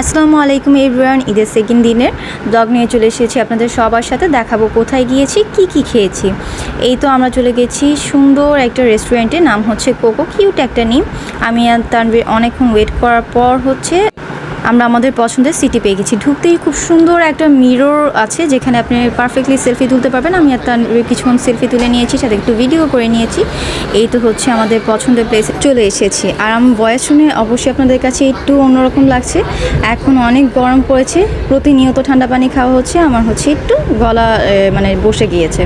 আসসালামু আলাইকুম এভরিওয়ান, ঈদের সেকেন্ড দিনের ব্লগ নিয়ে চলে এসেছি আপনাদের সবার সাথে। দেখাবো কোথায় গিয়েছি, কি কি খেয়েছি। এই তো আমরা চলে গেছি সুন্দর একটা রেস্টুরেন্টের নাম হচ্ছে কোকো কিউট একটা নিম। আমি আর তানভীর অনেকক্ষণ ওয়েট করার পর হচ্ছে আমরা আমাদের পছন্দের সিটি পেয়ে গেছি। ঢুকতেই খুব সুন্দর একটা মিরর আছে যেখানে আপনি পারফেক্টলি সেলফি তুলতে পারবেন। আমি একটা কিছুক্ষণ সেলফি তুলে নিয়েছি, সাথে একটু ভিডিও করে নিয়েছি। এই তো হচ্ছে আমাদের পছন্দের প্লেস চলে এসেছি। আর আমার বয়স শুনে অবশ্যই আপনাদের কাছে একটু অন্যরকম লাগছে। এখন অনেক গরম পড়েছে, প্রতিনিয়ত ঠান্ডা পানি খাওয়া হচ্ছে, আমার হচ্ছে একটু গলা মানে বসে গিয়েছে।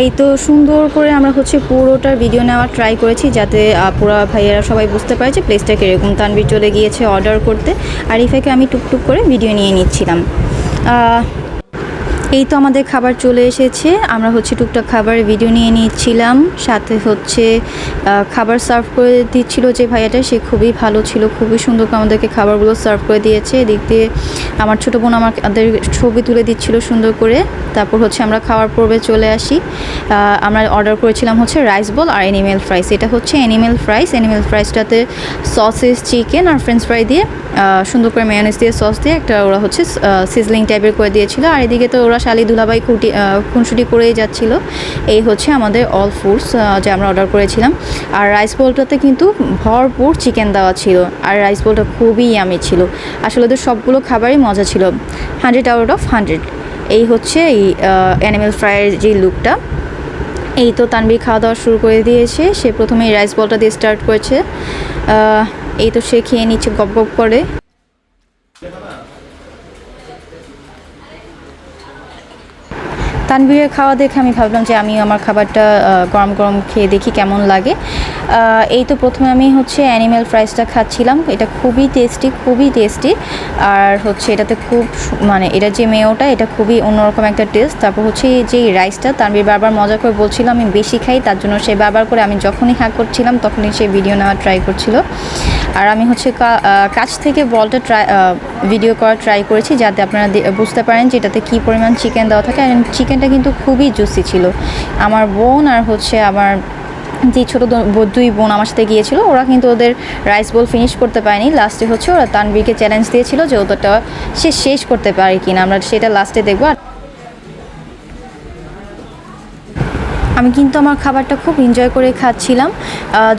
এই তো সুন্দর করে আমরা হচ্ছে পুরোটার ভিডিও নেওয়ার ট্রাই করেছি যাতে পুরো ভাইয়েরা সবাই বুঝতে পারে যে প্লেসটা কীরকম। তানবির চলে গিয়েছে অর্ডার করতে। আর ইফাকে আমি টুকটুক করে ভিডিও নিয়ে নিচ্ছিলাম। এই তো আমাদের খাবার চলে এসেছে। আমরা হচ্ছে টুকটাক খাবারের ভিডিও নিয়ে নিচ্ছিলাম। সাথে হচ্ছে খাবার সার্ভ করে দিচ্ছিল যে ভাইয়াটা। সে খুবই ভালো ছিল। খুবই সুন্দর করে আমাদেরকে খাবারগুলো সার্ভ করে দিয়েছে। এদিক দিয়ে আমার ছোটো বোন আমাদের ছবি তুলে দিচ্ছিল সুন্দর করে। তারপর হচ্ছে আমরা খাওয়ার পর্বে চলে আসি। আমরা অর্ডার করেছিলাম হচ্ছে রাইস বল আর অ্যানিমেল ফ্রাইস এটা হচ্ছে অ্যানিমেল ফ্রাইস অ্যানিমেল ফ্রাইসটাতে সসেস চিকেন আর ফ্রেঞ্চ ফ্রাই দিয়ে সুন্দর করে মেয়নিস দিয়ে সস দিয়ে একটা ওরা হচ্ছে সিজলিং টাইপের করে দিয়েছিল। আর এদিকে তো ওরা শালি দুলাবাই খুঁটি খুনসুটি করেই যাচ্ছিল। এই হচ্ছে আমাদের অল ফুডস যে আমরা অর্ডার করেছিলাম। আর রাইস বোলটাতে কিন্তু ভরপুর চিকেন দেওয়া ছিল। আর রাইস বোলটা খুবই ইয়ামি ছিল। আসলে ওদের সবগুলো খাবারই মজা ছিল। হান্ড্রেড আউট অফ হান্ড্রেড এই হচ্ছে এই অ্যানিমেল ফ্রাইয়ের যে লুকটা এই তো তানবি খাওয়া দাওয়া শুরু করে দিয়েছে। সে প্রথমে রাইস বলটা দিয়ে স্টার্ট করেছে। এই তো সে খেয়ে নিচ্ছে গপ গপ করে। তানবীরের খাওয়া দেখে আমি ভাবলাম যে আমি আমার খাবারটা গরম গরম খেয়ে দেখি কেমন লাগে। এই তো প্রথমে আমি হচ্ছে অ্যানিমেল ফ্রাইসটা খাচ্ছিলাম। এটা খুবই টেস্টি খুবই টেস্টি আর হচ্ছে এটাতে খুব মানে এটা যে মেয়োটা এটা খুবই অন্যরকম একটা টেস্ট তারপর হচ্ছে যে রাইসটা তানবীর বারবার মজা করে বলছিল, আমি বেশি খাই। তার জন্য সে বারবার করে আমি যখনই হাঁক করছিলাম, তখনই সে ভিডিও নেওয়া ট্রাই করছিল। আর আমি হচ্ছে কাছ থেকে বলটা ট্রাই ভিডিও করা ট্রাই করেছি, যাতে আপনারা বুঝতে পারেন যে এটাতে কী পরিমাণ চিকেন দেওয়া থাকে। আর চিকেনটা কিন্তু খুবই জুসি ছিল। আমার বোন আর হচ্ছে আমার যে ছোটো দুই বোন আমার সাথে গিয়েছিল, ওরা কিন্তু ওদের রাইস বোল ফিনিশ করতে পারেনি। লাস্টে হচ্ছে ওরা তানবীরকে চ্যালেঞ্জ দিয়েছিল যে ওদেরটা সে শেষ করতে পারে কিনা। আমরা সেটা লাস্টে দেখব। আর আমি কিন্তু আমার খাবারটা খুব এনজয় করে খাচ্ছিলাম।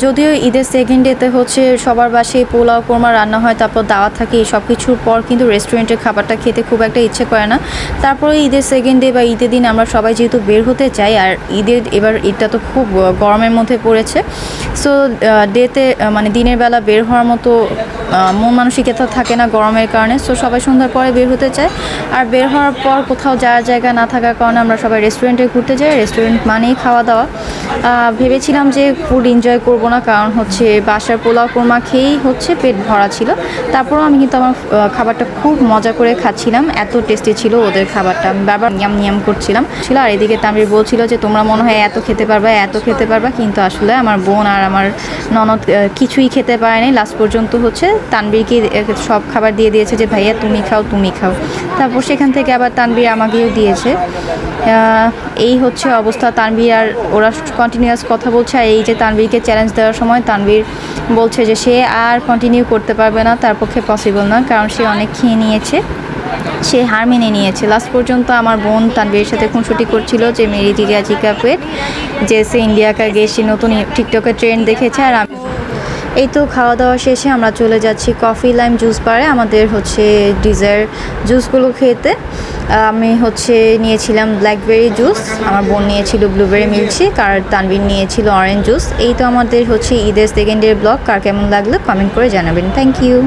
যদিও ঈদের সেকেন্ড ডেতে হচ্ছে সবার বাসে পোলাও, কোরমা রান্না হয়, তারপর দাওয়া থাকে, এই সব কিছুর পর কিন্তু রেস্টুরেন্টের খাবারটা খেতে খুব একটা ইচ্ছে করে না। তারপরে ঈদের সেকেন্ড ডে বা ঈদের দিন আমরা সবাই যেহেতু বের হতে চাই, আর ঈদের, এবার ঈদটা তো খুব গরমের মধ্যে পড়েছে। সো ডেতে মানে দিনের বেলা বের হওয়ার মতো মন মানসিকতা থাকে না গরমের কারণে সো সবাই সন্ধ্যার পরে বের হতে চায়। আর বের হওয়ার পর কোথাও যাওয়ার জায়গা না থাকার কারণে আমরা সবাই রেস্টুরেন্টে ঘুরতে যাই। রেস্টুরেন্ট মানেই খাওয়া দাওয়া ভেবেছিলাম যে ফুড এনজয় করব না, কারণ হচ্ছে বাসার পোলাও কোরমা খেয়েই হচ্ছে পেট ভরা ছিল। তারপরেও আমি কিন্তু আমার খাবারটা খুব মজা করে খাচ্ছিলাম। এত টেস্টি ছিল ওদের খাবারটা। আমি বারবার নিয়াম নিয়াম করছিলাম। ছিল, আর এদিকে তামির বলছিল যে, তোমরা মনে হয় এত খেতে পারবা, এত খেতে পারবা। কিন্তু আসলে আমার বোন আর আমার ননদ কিছুই খেতে পারেনি। লাস্ট পর্যন্ত হচ্ছে তানবীরকে সব খাবার দিয়ে দিয়েছে যে, ভাইয়া, তুমি খাও তুমি খাও। তারপর সেখান থেকে আবার তানবীর আমাকেও দিয়েছে। এই হচ্ছে অবস্থা। তানবীর আর ওরা কন্টিনিউয়াস কথা বলছে আর এই যে তানবীরকে চ্যালেঞ্জ দেওয়ার সময় তানবীর বলছে যে সে আর কন্টিনিউ করতে পারবে না, তার পক্ষে পসিবল না, কারণ সে অনেক খেয়ে নিয়েছে, সে হার মেনে নিয়েছে। লাস্ট পর্যন্ত আমার বোন তানবীরের সাথে খুনসুটি করছিল যে মেরি জিজা জিকা পেট যে সে ইন্ডিয়া কা সে নতুন টিকটকে ট্রেন্ড দেখেছে আর আমি এই তো খাওয়া দাওয়া শেষে আমরা চলে যাচ্ছি কফি লাইম জুস পারে আমাদের হচ্ছে ডিজার জুসগুলো খেতে। আমি হচ্ছে নিয়েছিলাম ব্ল্যাকবেরি জুস আমার বোন নিয়েছিল ব্লুবেরি মিল্কশেক কার তানবিন নিয়েছিল অরেঞ্জ জুস এই তো আমাদের হচ্ছে ঈদের সেকেন্ড সেকেন্ডের ব্লগ কার কেমন লাগল কমেন্ট করে জানাবেন। Thank you